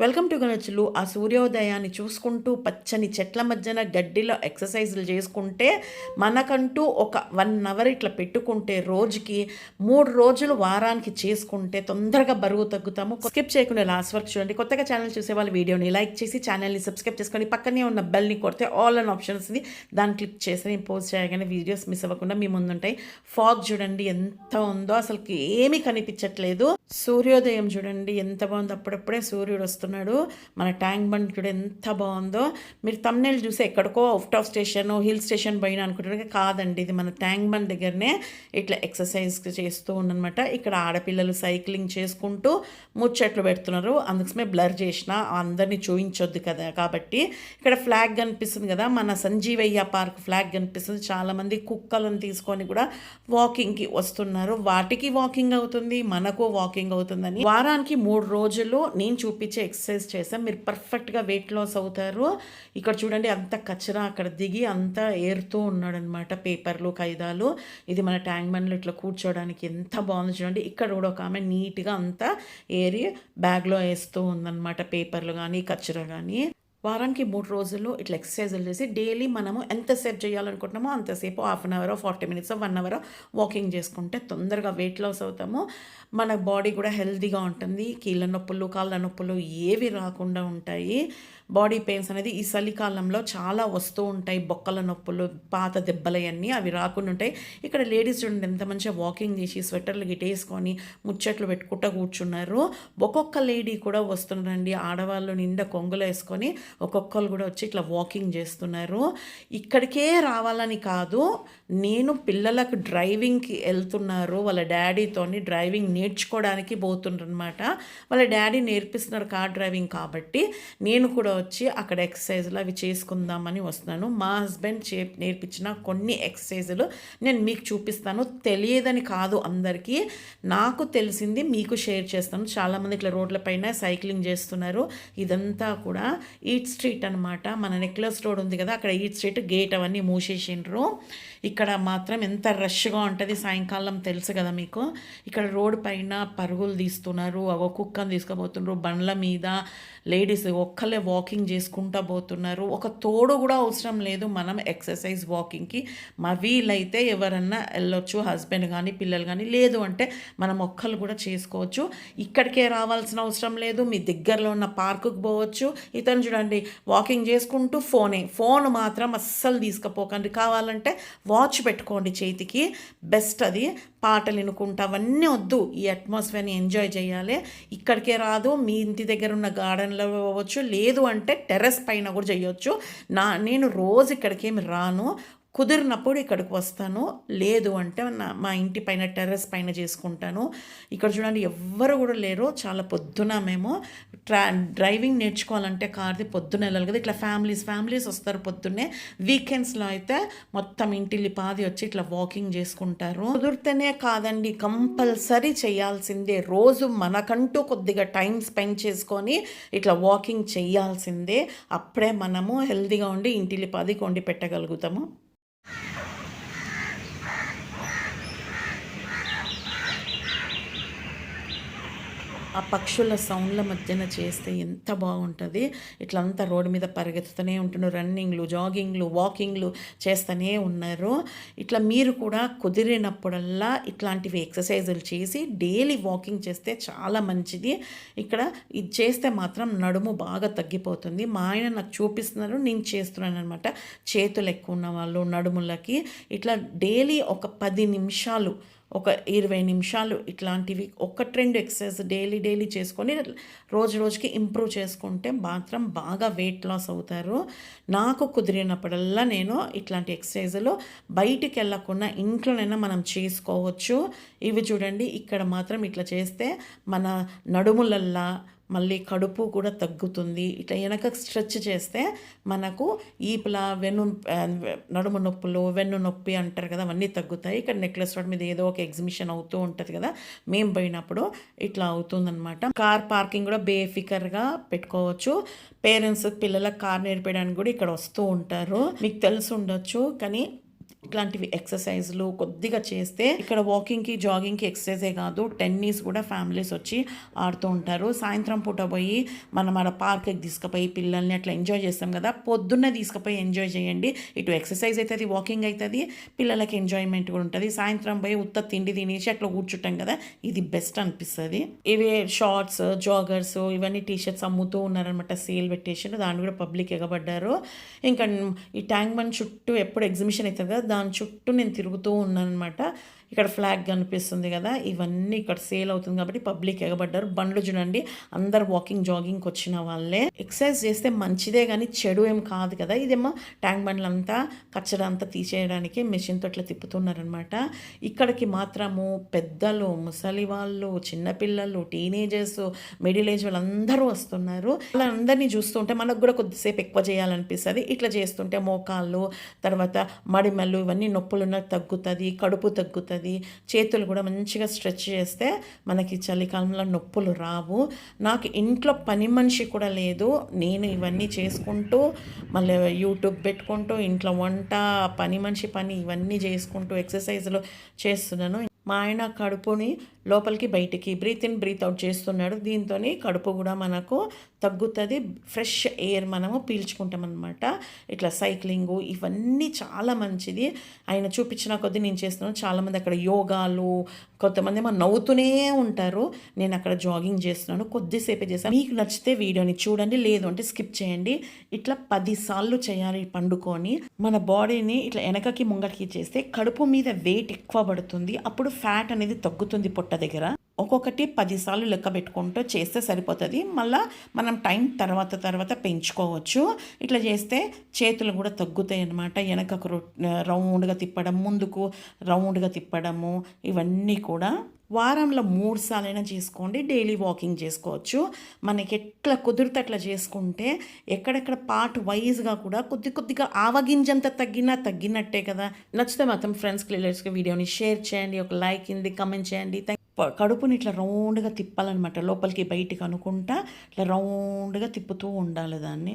Welcome to గనచులు ఆ సూర్యోదయాన్ని చూసుకుంటూ పచ్చని చెట్ల మధ్యన గడ్డిలో ఎక్సర్సైజులు చేసుకుంటే మనకంటూ ఒక వన్ అవర్ ఇట్లా పెట్టుకుంటే రోజుకి మూడు రోజులు వారానికి చేసుకుంటే తొందరగా బరువు తగ్గుతాము. స్కిప్ చేయకుండా లాస్ట్ వరకు చూడండి. కొత్తగా ఛానల్ చూసే వాళ్ళు వీడియోని లైక్ చేసి ఛానల్ని సబ్స్క్రైబ్ చేసుకొని పక్కనే ఉన్న బెల్ని కొడితే ఆల్ అండ్ ఆప్షన్స్ని దాన్ని క్లిక్ చేసి నేను పోస్ట్ చేయగానే వీడియోస్ మిస్ అవ్వకుండా మీ ముందుంటాయి. ఫాగ్ చూడండి ఎంత ఉందో అసలుకి ఏమీ కనిపించట్లేదు. సూర్యోదయం చూడండి ఎంత బాగుందో. అప్పుడప్పుడే సూర్యుడు వస్తున్నాడు మన ట్యాంక్ బండ్ కూడా ఎంత బాగుందో. మీరు తమ్నేలు చూసి ఎక్కడికో out of station hill station పోయిన అనుకుంటారు కాదండి. ఇది మన ట్యాంక్ బండ్ దగ్గరనే ఇట్లా ఎక్సర్సైజ్ చేస్తూ ఉండనమాట ఇక్కడ ఆడపిల్లలు సైక్లింగ్ చేసుకుంటూ ముచ్చట్లు పెడుతున్నారు. అందుకోసమే బ్లర్ చేసిన అందరినీ చూయించొద్దు కదా. కాబట్టి ఇక్కడ ఫ్లాగ్ కనిపిస్తుంది కదా. మన సంజీవయ్య పార్క్ ఫ్లాగ్ కనిపిస్తుంది. చాలామంది కుక్కలను తీసుకొని కూడా వాకింగ్కి వస్తున్నారు. వాటికి వాకింగ్ అవుతుంది మనకు వాకింగ్ అవుతుందని. వారానికి మూడు రోజులు నేను చూపించే ఎక్సర్సైజ్ చేసాం మీరు పర్ఫెక్ట్గా వెయిట్ లాస్ అవుతారు. ఇక్కడ చూడండి అంత కచరా అక్కడ దిగి అంతా ఏరుతూ ఉన్నాడనమాట పేపర్లు ఖైదాలు. ఇది మన ట్యాంక్ బండ్లో ఇట్లా కూర్చోవడానికి ఎంత బాగుంది చూడండి. ఇక్కడ కూడా ఒక ఆమె నీట్గా అంతా ఏరి బ్యాగ్లో వేస్తూ ఉందన్నమాట పేపర్లు కానీ కచరా కానీ వారానికి మూడు రోజులు ఇట్లా ఎక్సర్సైజులు చేసి డైలీ మనము ఎంతసేపు చేయాలనుకుంటున్నామో అంతసేపు half an hour forty minutes one hour walking చేసుకుంటే తొందరగా వెయిట్ లాస్ అవుతాము. మన బాడీ కూడా హెల్తీగా ఉంటుంది. కీళ్ళ నొప్పులు కాళ్ళ నొప్పులు ఏవి రాకుండా ఉంటాయి. బాడీ పెయిన్స్ అనేది ఈ చలికాలంలో చాలా వస్తూ ఉంటాయి. బొక్కల నొప్పులు పాత దెబ్బలవన్నీ అవి రాకుండా ఉంటాయి. ఇక్కడ లేడీస్ చూడండి ఎంత మంచిగా వాకింగ్ చేసి స్వెటర్లు గిటేసుకొని ముచ్చట్లు పెట్టుకుంటూ కూర్చున్నారు. ఒక్కొక్క లేడీ కూడా వస్తున్నారండి. ఆడవాళ్ళు నిండా కొంగులు వేసుకొని ఒక్కొక్కరు కూడా వచ్చి ఇట్లా వాకింగ్ చేస్తున్నారు. ఇక్కడికే రావాలని కాదు నేను పిల్లలకు డ్రైవింగ్కి వెళ్తున్నారు. వాళ్ళ డాడీతోని డ్రైవింగ్ నేర్చుకోవడానికి పోతుండ్రనమాట వాళ్ళ డాడీ నేర్పిస్తున్నారు కార్ డ్రైవింగ్ కాబట్టి నేను కూడా వచ్చి అక్కడ ఎక్సర్సైజ్లు అవి చేసుకుందామని వస్తున్నాను. మా హస్బెండ్ చే నేర్పించిన కొన్ని ఎక్సర్సైజులు నేను మీకు చూపిస్తాను. తెలియదని కాదు అందరికీ. నాకు తెలిసింది మీకు షేర్ చేస్తాను. చాలామంది ఇట్లా రోడ్లపైన సైక్లింగ్ చేస్తున్నారు. ఇదంతా కూడా ఈట్ స్ట్రీట్ అనమాట మన నెక్లెస్ రోడ్ ఉంది కదా అక్కడ ఈట్ స్ట్రీట్ గేట్ అవన్నీ మూసేసిండ్రు. ఇక్కడ మాత్రం ఎంత రష్గా ఉంటుంది సాయంకాలం తెలుసు కదా మీకు. ఇక్కడ రోడ్ పైన పరుగులు తీస్తున్నారు. ఒక కుక్కను తీసుకుపోతున్నారు. బండ్ల మీద లేడీస్ ఒక్కలే వాకింగ్ చేసుకుంటూ పోతున్నారు. ఒక తోడు కూడా అవసరం లేదు మనం ఎక్సర్సైజ్ వాకింగ్కి. మా వీలైతే ఎవరన్నా వెళ్ళొచ్చు హస్బెండ్ కానీ పిల్లలు కానీ లేదు అంటే మనం ఒక్కరు కూడా చేసుకోవచ్చు. ఇక్కడికే రావాల్సిన అవసరం లేదు. మీ దగ్గరలో ఉన్న పార్కుకి పోవచ్చు. ఇతను చూడండి వాకింగ్ చేసుకుంటూ ఫోనే. ఫోన్ మాత్రం అస్సలు తీసుకుపోకండి. కావాలంటే వాచ్ పెట్టుకోండి చేతికి. బెస్ట్ అది. పాటలు వినుకుంటా అవన్నీ వద్దు. ఈ అట్మాస్ఫియర్ని ఎంజాయ్ చేయాలి. ఇక్కడికే రాదు. మీ ఇంటి దగ్గర ఉన్న గార్డెన్లో పోవచ్చు. లేదు అంటే టెర్రస్ పైన కూడా చేయొచ్చు. నా నేను రోజు ఇక్కడికి ఏమి రాను. కుదిరినప్పుడు ఇక్కడికి వస్తాను. లేదు అంటే నా మా ఇంటి పైన టెర్రస్ పైన చేసుకుంటాను. ఇక్కడ చూడండి ఎవ్వరు కూడా లేరు. చాలా పొద్దున మేము. ట్రా డ్రైవింగ్ నేర్చుకోవాలంటే కార్ది పొద్దున వెళ్ళాలి కదా. ఇట్లా ఫ్యామిలీస్ ఫ్యామిలీస్ వస్తారు పొద్దున్నే. వీకెండ్స్లో అయితే మొత్తం ఇంటిల్లి పాది వచ్చి ఇట్లా వాకింగ్ చేసుకుంటారు. కుదిరితేనే కాదండి కంపల్సరీ చేయాల్సిందే. రోజు మనకంటూ కొద్దిగా టైం స్పెండ్ చేసుకొని ఇట్లా వాకింగ్ చేయాల్సిందే. అప్పుడే మనము హెల్తీగా ఉండి ఇంటిల్లి పాది కొండి పెట్టగలుగుతాము. you ఆ పక్షుల సౌండ్ల మధ్యన చేస్తే ఎంత బాగుంటుంది. ఇట్లా అంతా రోడ్డు మీద పరిగెత్తుతూనే ఉంటున్నారు. రన్నింగ్లు జాగింగ్లు వాకింగ్లు చేస్తూనే ఉన్నారు. ఇట్లా మీరు కూడా కుదిరినప్పుడల్లా ఇట్లాంటివి ఎక్సర్సైజులు చేసి డైలీ వాకింగ్ చేస్తే చాలా మంచిది. ఇక్కడ ఇది చేస్తే మాత్రం నడుము బాగా తగ్గిపోతుంది. మా ఆయన నాకు చూపిస్తున్నారు. నేను చేస్తున్నాను అనమాట చేతులు ఎక్కువ ఉన్న వాళ్ళు నడుములకి. ఇట్లా డైలీ ఒక పది నిమిషాలు ఒక ఇరవై నిమిషాలు ఇట్లాంటివి ఒక రెండు ఎక్సర్సైజ్ డైలీ డైలీ చేసుకొని రోజు రోజుకి ఇంప్రూవ్ చేసుకుంటే మాత్రం బాగా వెయిట్ లాస్ అవుతారు. నాకు కుదిరినప్పుడల్లా నేను ఇట్లాంటి ఎక్సర్సైజులు బయటికి వెళ్ళకుండా ఇంట్లోనైనా మనం చేసుకోవచ్చు. ఇవి చూడండి ఇక్కడ మాత్రం ఇట్లా చేస్తే మన నడుములల్లా మళ్ళీ కడుపు కూడా తగ్గుతుంది. ఇట్లా వెనక స్ట్రెచ్ చేస్తే మనకు ఈపుల వెన్ను నడుము నొప్పులు వెన్ను నొప్పి అంటారు కదా అవన్నీ తగ్గుతాయి. ఇక్కడ నెక్లెస్ రోడ్ మీద ఏదో ఒక ఎగ్జిబిషన్ అవుతూ ఉంటుంది కదా మేము పోయినప్పుడు ఇట్లా అవుతుందన్నమాట. కార్ పార్కింగ్ కూడా బేఫికర్గా పెట్టుకోవచ్చు. పేరెంట్స్ పిల్లలకు కార్ నేర్పేయడానికి కూడా ఇక్కడ వస్తూ ఉంటారు. మీకు తెలిసి ఉండొచ్చు కానీ ఇట్లాంటివి ఎక్సర్సైజ్లు కొద్దిగా చేస్తే ఇక్కడ వాకింగ్కి జాగింగ్కి ఎక్సర్సైజే కాదు టెన్నిస్ కూడా ఫ్యామిలీస్ వచ్చి ఆడుతూ ఉంటారు. సాయంత్రం పూట పోయి మనం ఆడ పార్క్కి తీసుకుపోయి పిల్లల్ని అట్లా ఎంజాయ్ చేస్తాం కదా పొద్దున్న తీసుకుపోయి ఎంజాయ్ చేయండి. ఇటు ఎక్సర్సైజ్ అవుతుంది వాకింగ్ అవుతుంది పిల్లలకి ఎంజాయ్మెంట్ కూడా ఉంటుంది. సాయంత్రం పోయి ఉత్త తిండి తినేసి అట్లా కూర్చుంటాం కదా ఇది బెస్ట్ అనిపిస్తుంది. ఇవి షార్ట్స్ జాగర్స్ ఇవన్నీ టీషర్ట్స్ అమ్ముతూ ఉన్నారనమాట సేల్ పెట్టేసి దాన్ని కూడా పబ్లిక్ ఎగబడ్డారు. ఇంకా ఈ ట్యాంక్ బండ్ చుట్టూ ఎప్పుడు ఎగ్జిబిషన్ అవుతుంది కదా దాని చుట్టూ నేను తిరుగుతూ ఉన్నాను అనమాట ఇక్కడ ఫ్లాగ్ కనిపిస్తుంది కదా ఇవన్నీ ఇక్కడ సేల్ అవుతుంది కాబట్టి పబ్లిక్ ఎగబడ్డారు. బండ్లు చూడండి అందరు వాకింగ్ జాగింగ్కి వచ్చిన వాళ్ళే. ఎక్సర్సైజ్ చేస్తే మంచిదే కానీ చెడు ఏం కాదు కదా. ఇదేమో ట్యాంక్ బండ్లు అంతా కచ్చడ అంతా తీసేయడానికి మెషిన్తో ఇట్లా తిప్పుతున్నారనమాట ఇక్కడికి మాత్రము పెద్దలు ముసలి వాళ్ళు చిన్నపిల్లలు టీనేజర్స్ మిడిల్ ఏజ్ వాళ్ళందరూ వస్తున్నారు. వాళ్ళందరినీ చూస్తుంటే మనకు కూడా కొద్దిసేపు ఎక్కువ చేయాలనిపిస్తుంది. ఇట్లా చేస్తుంటే మోకాళ్ళు తర్వాత మడిమెళ్ళు ఇవన్నీ నొప్పులున్న తగ్గుతుంది కడుపు తగ్గుతుంది. చేతులు కూడా మంచిగా స్ట్రెచ్ చేస్తే మనకి చలికాలంలో నొప్పులు రావు. నాకు ఇంట్లో పని మనిషి కూడా లేదు. నేను ఇవన్నీ చేసుకుంటూ మళ్ళీ యూట్యూబ్ పెట్టుకుంటూ ఇంట్లో వంట పని మనిషి పని ఇవన్నీ చేసుకుంటూ ఎక్సర్సైజ్లు చేస్తున్నాను. మా ఆయన కడుపుని లోపలికి బయటికి బ్రీత్ ఇన్ బ్రీత్ అవుట్ చేస్తున్నాడు. దీంతో కడుపు కూడా మనకు తగ్గుతుంది. ఫ్రెష్ ఎయిర్ మనము పీల్చుకుంటాం అనమాట ఇట్లా సైక్లింగ్ ఇవన్నీ చాలా మంచిది. ఆయన చూపించిన కొద్దీ నేను చేస్తున్నాను. చాలామంది అక్కడ యోగాలు కొంతమంది ఏమో నవ్వుతూనే ఉంటారు. నేను అక్కడ జాగింగ్ చేస్తున్నాను. కొద్దిసేపే చేస్తాను మీకు నచ్చితే వీడియోని చూడండి. లేదు అంటే స్కిప్ చేయండి. ఇట్లా పదిసార్లు చేయాలి పండుకొని. మన బాడీని ఇట్లా వెనకకి ముంగటికి చేస్తే కడుపు మీద వెయిట్ ఎక్కువ పడుతుంది. అప్పుడు ఫ్యాట్ అనేది తగ్గుతుంది పొట్ట దగ్గర. ఒక్కొక్కటి పదిసార్లు లెక్క పెట్టుకుంటూ చేస్తే సరిపోతుంది. మళ్ళీ మనం టైం తర్వాత తర్వాత పెంచుకోవచ్చు. ఇట్లా చేస్తే చేతులు కూడా తగ్గుతాయి అన్నమాట. వెనకకు రొ- రౌండ్గా తిప్పడం ముందుకు రౌండ్గా తిప్పడము ఇవన్నీ కూడా వారంలో మూడు సార్లైనా చేసుకోండి. డైలీ వాకింగ్ చేసుకోవచ్చు. మనకి ఎట్లా కుదిరితే అట్లా చేసుకుంటే ఎక్కడెక్కడ పార్ట్ వైజ్గా కూడా కొద్ది కొద్దిగా ఆవగింజంత తగ్గినా తగ్గినట్టే కదా. నచ్చితే మాత్రం ఫ్రెండ్స్కి రిలేటివ్స్కి వీడియోని షేర్ చేయండి. ఒక లైక్ ఇంది కమెంట్ చేయండి. థ్యాంక్ కడుపుని ఇట్లా రౌండ్గా తిప్పాలన్నమాట. లోపలికి బయటికి అనుకుంటా ఇట్లా రౌండ్గా తిప్పుతూ ఉండాలి దాన్ని.